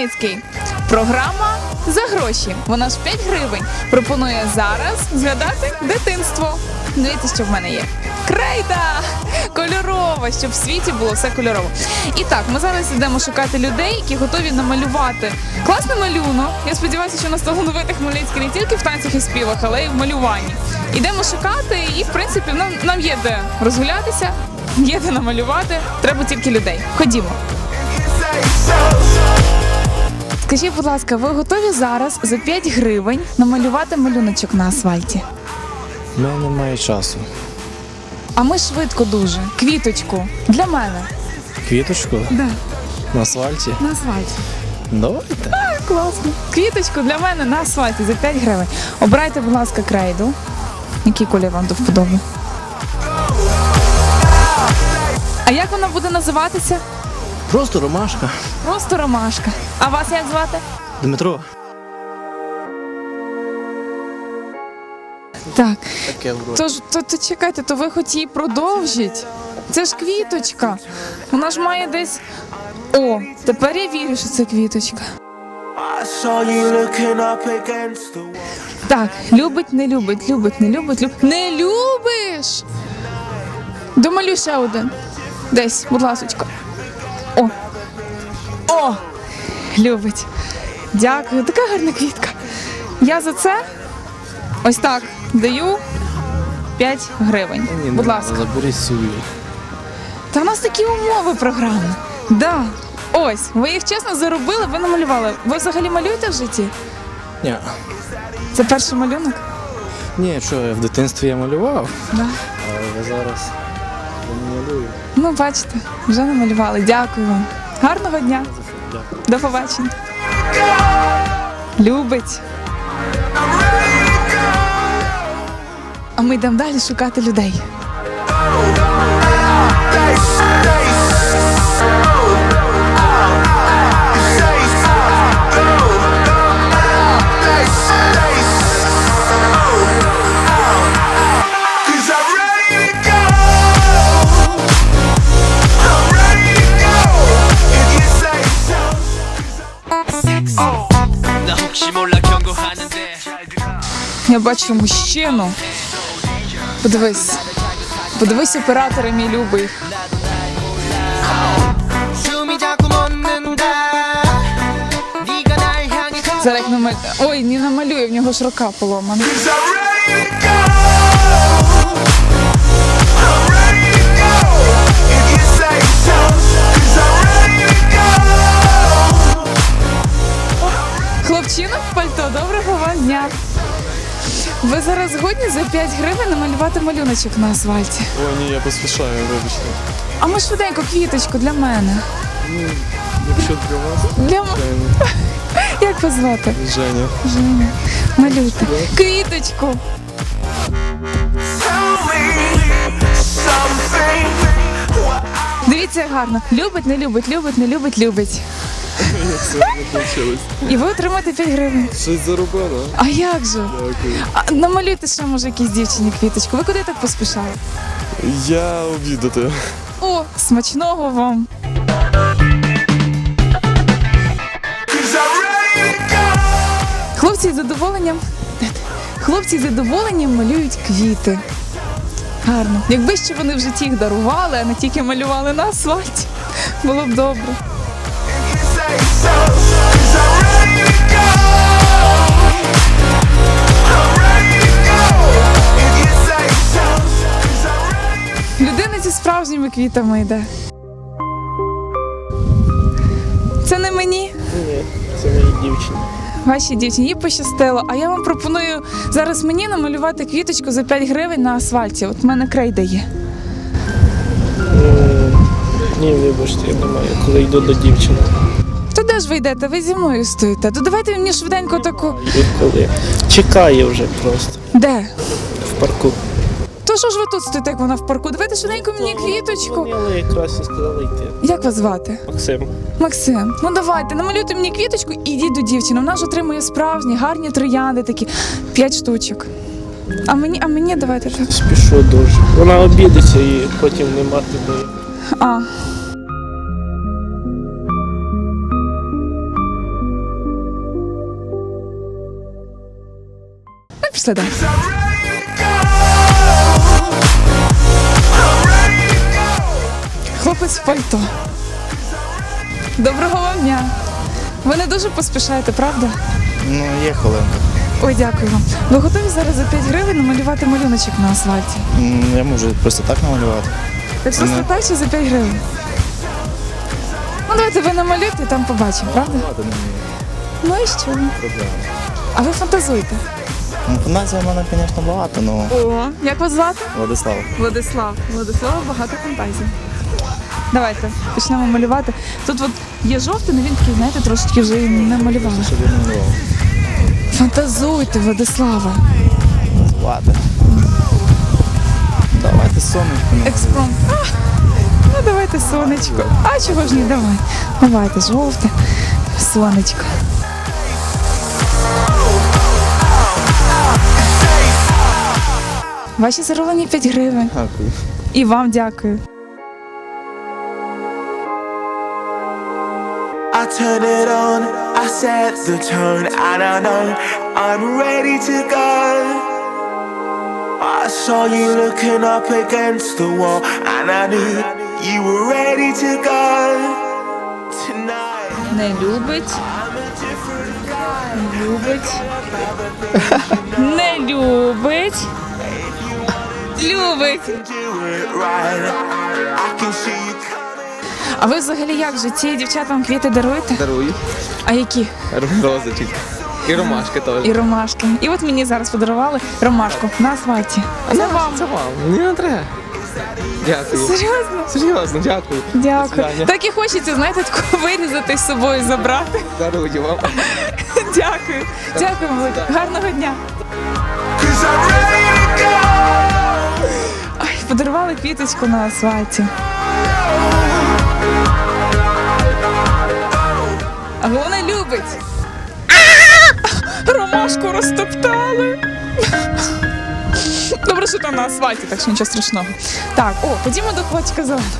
Хмельницький. Програма за гроші. Вона ж 5 гривень. Пропонує зараз згадати дитинство. Дивіться, що в мене є. Крейда! Кольорова, щоб в світі було все кольорово. І так, ми зараз йдемо шукати людей, які готові намалювати класний малюнок. Я сподіваюся, що нас талановитих Хмельницький не тільки в танцях і співах, але й в малюванні. Йдемо шукати, і в принципі нам, нам є де розгулятися, є де намалювати. Треба тільки людей. Ходімо. Скажіть, будь ласка, ви готові зараз за 5 гривень намалювати малюночок на асфальті? У мене немає часу. А ми швидко дуже. Квіточку для мене. Квіточку Да, на асфальті. на асфальті. Давайте. Класно. Квіточку для мене на асфальті за 5 гривень. Обирайте, будь ласка, крейду. Який колір вам до вподоби? А як вона буде називатися? Просто ромашка. Просто ромашка. А вас як звати? Дмитро. Так. Таке вроде. Тож, то, то чекайте, то ви хоч її продовжіть. Це ж квіточка. Вона ж має десь. О, тепер я вірю, що це квіточка. Так, любить, не любить, любить, не любить, любить. Не любиш! Домалюй ще один. Десь, будь ласочка. О! О! Любить. Дякую, така гарна квітка. Я за це ось так даю 5 гривень. Ні, Будь ласка. надо, Заберіть собі. Та в нас такі умови програми. Да. Ось, ви їх чесно заробили, ви намалювали. Ви взагалі малюєте в житті? Ні. Це перший малюнок? Ні, що я в дитинстві я малював, Да. але зараз я малюю. Ну, бачите, вже намалювали. Дякую вам. Гарного дня. Дякую. До побачення. Любить. А ми йдемо далі шукати людей. 나 혹시 몰라 경고하는데 Я бачу мужчину. Подивись. Подивись, оператора мій любий. 숨이 자꾸 멎는다 네가 날 향해 가 Зараз як намалює. Ой, не намалює, в нього ж рука поломана. Cause I'm ready За 5 гривень намалювати малюночок на асфальті. Ой, ні, я поспішаю, вибачте. А ми швиденько квіточку для мене. Якщо для вас, Для м- як вас звати? Женя. Женя. Малюйте. Квіточку. Tell me something. Дивіться, як гарно. Любить, не любить, любить, не любить, любить. Це не? І ви отримаєте 5 гривень. Щось заробила? А як же? Дякую. А, намалюйте ще, може, якійсь дівчині квіточку. Ви куди так поспішали? Я обідати. О, смачного вам. Хлопці з задоволенням. Хлопці з задоволенням малюють квіти. Гарно. Якби ще вони в житті їх дарували, а не тільки малювали на асфальті, було б добре. Зі справжніми квітами йде. Це не мені, Ні, це моїй дівчині. вашій дівчині. Їй пощастило. А я вам пропоную зараз мені намалювати квіточку за 5 гривень на асфальті. От в мене крейда є. Ні, вибачте, я не маю, коли йду до дівчини. То де ж ви йдете? Ви зі мною стоїте. То давайте мені швиденько таку. Коли. Чекає вже просто Де? в парку. То що ж ви тут стоїте, як вона в парку? Давайте швиденько мені ну, квіточку. Як вас звати? Максим. Максим, ну давайте, намалюйте мені квіточку і йдіть до дівчини. Вона ж отримує справжні, гарні троянди, такі п'ять штучок. А мені, а мені давайте так. Спішу дуже. Вона обідеться і потім не матиме. А. Ну, пішли далі. Хлопець в пальто. Доброго вам дня. Ви не дуже поспішаєте, правда? Ну, є хвилинка. Ой, дякую вам. Ви готові зараз за 5 гривень намалювати малюночок на асфальті? М, Я можу просто так намалювати. Так що Ага. так, чи за 5 гривень? Ну, давайте ви намалюєте і там побачимо, правда? Ну і що? А ви фантазуєте? Ну, Фантазія в мене, звісно, багато, ну О, як вас звати? Владислав. Владислав. Владислава багато фантазій. Давайте почнемо малювати. Тут от є жовтий, але він такий, знаєте, трошечки вже і не малювали. Не малював. Фантазуйте, Владислава. Ладно. Давайте сонечко. Експромт. А, ну давайте сонечко. А чого ж ні, давай. Давайте жовте, сонечко. Ваші зароблені 5 гривень. Дякую. І вам дякую. turn it on, I set the tone, and I know I'm ready to go. I saw you looking up against the wall, and I knew you were ready to go. Tonight, Не любить. Не любить. Не любить. Любить. А ви взагалі як в житті дівчатам квіти даруєте? Дарую. А які? Розочки. І ромашки теж. І ромашки. І от мені зараз подарували ромашку на асфальті. Це вам. Це вам. Мені не треба. Дякую. Серйозно? Серйозно, дякую. Дякую. Так і хочеться, знаєте, таку вирізати з собою забрати. Дарую вам. Дякую. Дякую, велике. Гарного дня. подарували квіточку на асфальті. А любить. Ромашку розтоптали. Добре, що там на асфальті, так що нічого страшного. Так, о, ходімо до хлопчика зеленого.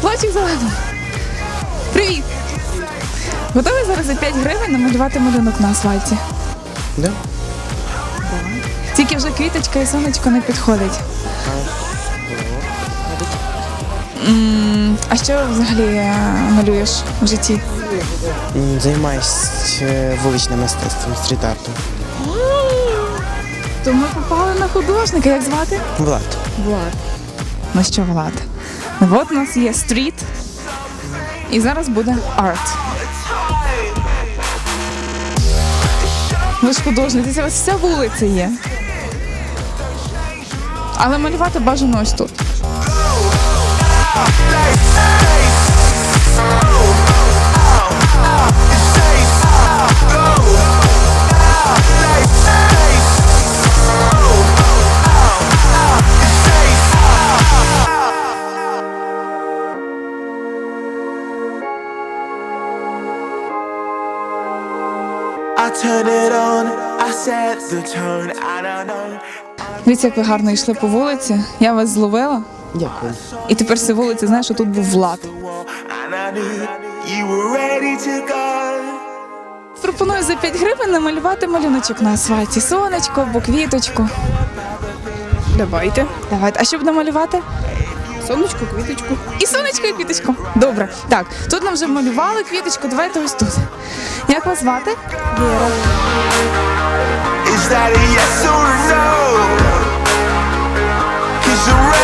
Хлопчик зеленого. Привіт! Готові зараз за 5 гривень намалювати малюнок на асфальті? Да? Тільки вже квіточка і сонечко не підходить. А що взагалі е, малюєш в житті? Займаюсь е, вуличним мистецтвом стріт-артом. То ми попали на художника. Як звати? Влад. Влад. Ну що, Влад? Ну от у нас є стріт. І зараз буде арт. Ви ж художник, це у вас вся вулиця є. Але малювати бажано ось тут. Дивіться, як ви гарно йшли по вулиці. Я вас зловила. Дякую. І тепер всі вулиці, знаєш, що тут був Влад. Пропоную за 5 гривень намалювати малюночок на асфальті. Сонечко або квіточку. Давайте. Давайте. А що буде малювати? Сонечко, квіточку. І сонечко, і квіточку. Добре. Так, тут нам вже малювали квіточку. Давайте ось тут. Як вас звати? Віра. Is that a yes or a no? Cause you're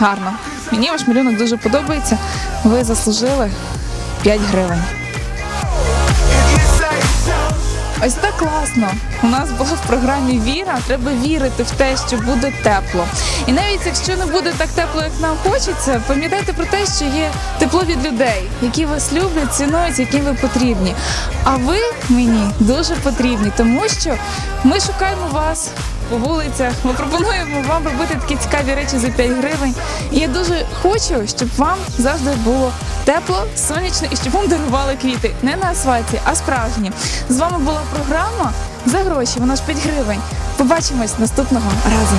Гарно. Мені ваш малюнок дуже подобається. Ви заслужили 5 гривень. Ось так класно. У нас була в програмі Віра. Треба вірити в те, що буде тепло. І навіть якщо не буде так тепло, як нам хочеться, пам'ятайте про те, що є тепло від людей, які вас люблять, цінують, яким ви потрібні. А ви мені дуже потрібні, тому що ми шукаємо вас. По вулицях ми пропонуємо вам робити такі цікаві речі за 5 гривень. І я дуже хочу, щоб вам завжди було тепло, сонячно і щоб вам дарували квіти не на асфальті, а справжні. З вами була програма за гроші. Вона ж 5 гривень. Побачимось наступного разу.